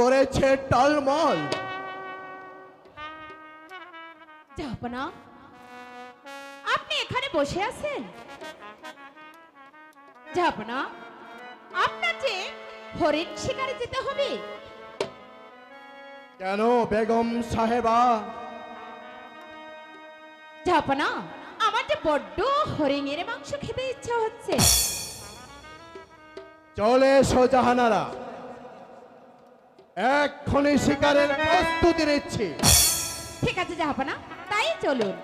করেছে টলমল। জাহাপনা আপনি এখানে বসে আছেন? জাহাপনা আপনার যে হরিণ শিকারে যেতে হবে। কেন বেগম সাহেবা? জাহাপনা আমার যে বড্ড হরিণের মাংস খেতে ইচ্ছা হচ্ছে। চলে এসো জাহানারা। এক্ষুনি শিকারের প্রস্তুতি নিচ্ছি। ঠিক আছে জাহাপনা তাই চলুন।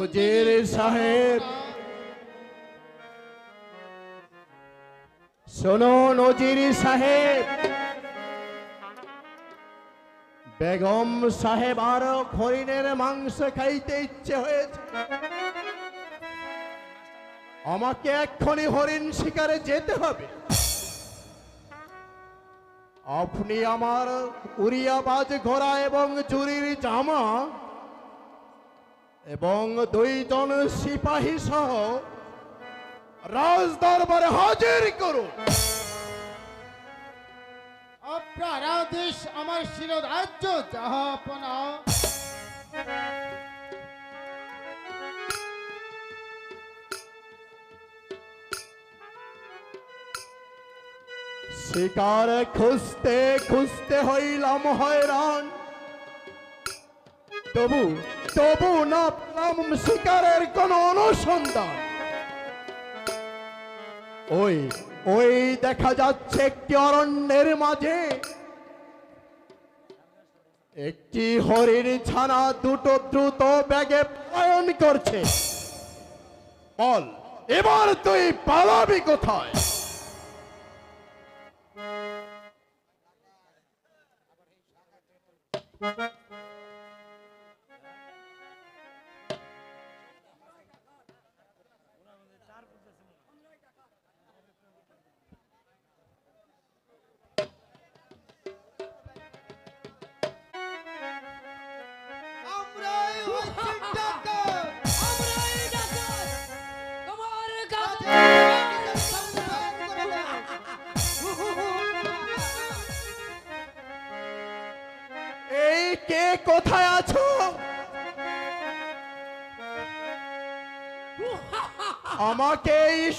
উজির সাহেব শুনুন উজির সাহেব। বেগম সাহেব আরও হরিণের মাংস খাইতে ইচ্ছে হয়েছে। আমাকে এক্ষুনি হরিণ শিকারে যেতে হবে। আপনি আমার উড়িয়াবাজ ঘোড়া এবং চুরির জামা এবং দুইজন সিপাহী সহ রাজ দরবারে হাজির করুন। আপনার আমার শিরোধার্য জাহাপনা শিকার খুঁজতে খুঁজতে হইলাম হয়রান। তবু তবু না পেলাম শিকারের কোন অনুসন্ধান। ওই ওই দেখা যাচ্ছে একটি অরণ্যের মাঝে। একটি হরিণ ছানা দুটো দ্রুত ব্যাগে পয়ন করছে। বল, এবার তুই পালাবি কোথায়? আমরাই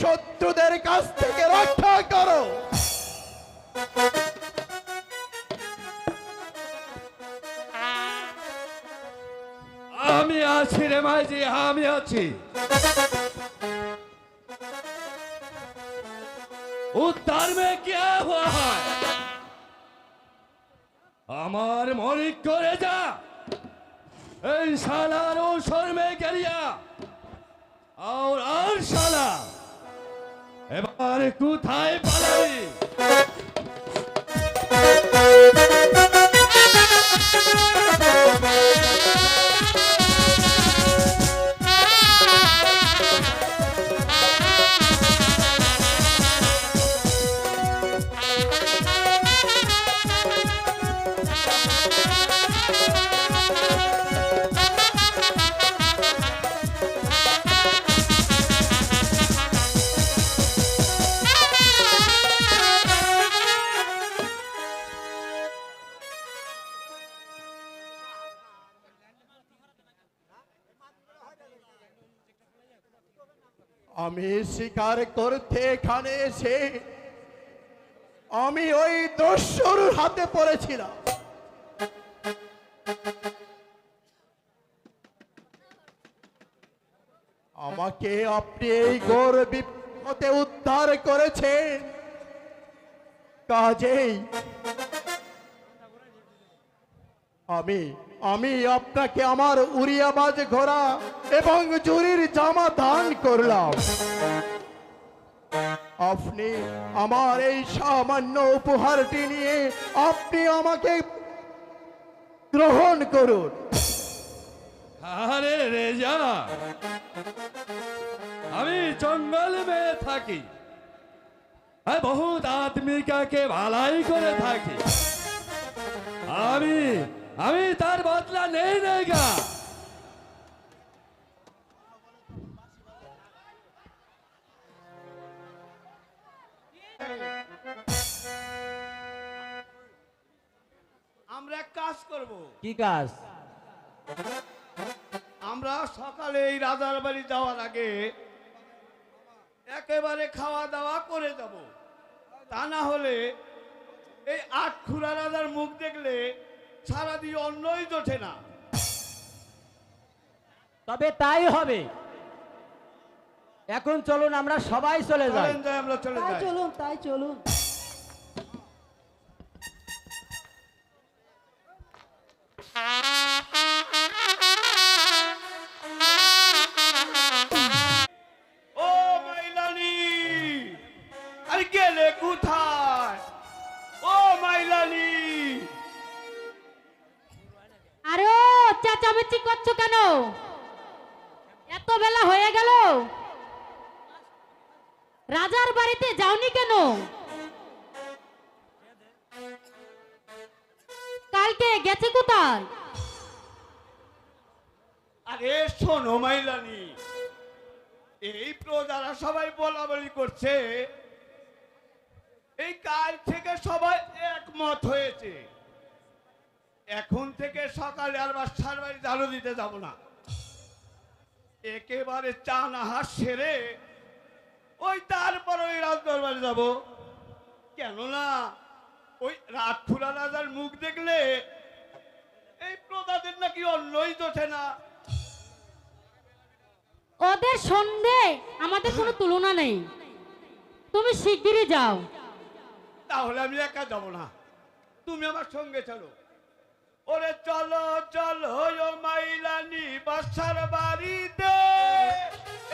শত্রুদের কাছ থেকে রক্ষা করো। আমি আছি রে মাইজি, আমি আছি। উদ্ধার মে কে আমার মরিক করে যা। এই শালার ও শর্মে গেলিয়া। আর আর শালা এবার কোথায় পালাবি? আমি শিকার করতে এখানে এসে আমি ওই দস্যুর হাতে পড়েছিলাম। আমাকে আপনি এই গোর বিপদে উদ্ধার করেছেন। কাজেই আমি আমি আপনাকে আমার উড়িয়াবাজ ঘোড়া এবং জুরির জামা দান করলাম। আপনি আমার এই সামান্য উপহারটি নিয়ে আপনি আমাকে গ্রহণ করুন। আরে রেজা আমি জঙ্গল মে থাকি। আর বহুত আদমিকাকে ভালাই করে থাকি। আমি আমি তার বদলা নেই নেগা আমরা এক কাজ করব। কি কাজ? আমরা সকালে এই রাজার বাড়ি যাওয়ার আগে একেবারে খাওয়া দাওয়া করে যাব। তা না হলে এই আট খুরা রাজার মুখ দেখলে সারা দিয়ে অন্যই জোটে না। তবে তাই হবে। এখন চলুন আমরা সবাই চলে যাই। যাই আমরা চলে যাই। চলুন তাই চলুন। কালকে গেছে কোথায়? আরে শোনো মাইলানি, এই প্রজারা সবাই বলা বলি করছে। এই কাল থেকে সবাই একমত হয়েছে। এখন থেকে সকালে আর বাসার বাড়ি জানো দিতে যাব না। একেবারে চা নাহার সেরে ওই তারপর ওই রাত দরবারে যাব। কেননা ওই রাতপুরা রাজার মুখ দেখলে এই প্রজাদের নাকি অন্যই জোটে না। ওদের সন্ধে আমাদের কোনো তুলনা নেই। তুমি শিগগিরই যাও। তাহলে আমি একা যাব না। তুমি আমার সঙ্গে চলো। ওরে চলো চলো ও মাইলানি বাসার বাড়িতে।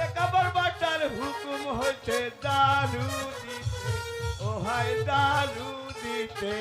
একাবার বাটার হুকুম হয়েছে দারু দিতে ও হাই দারু দিতে।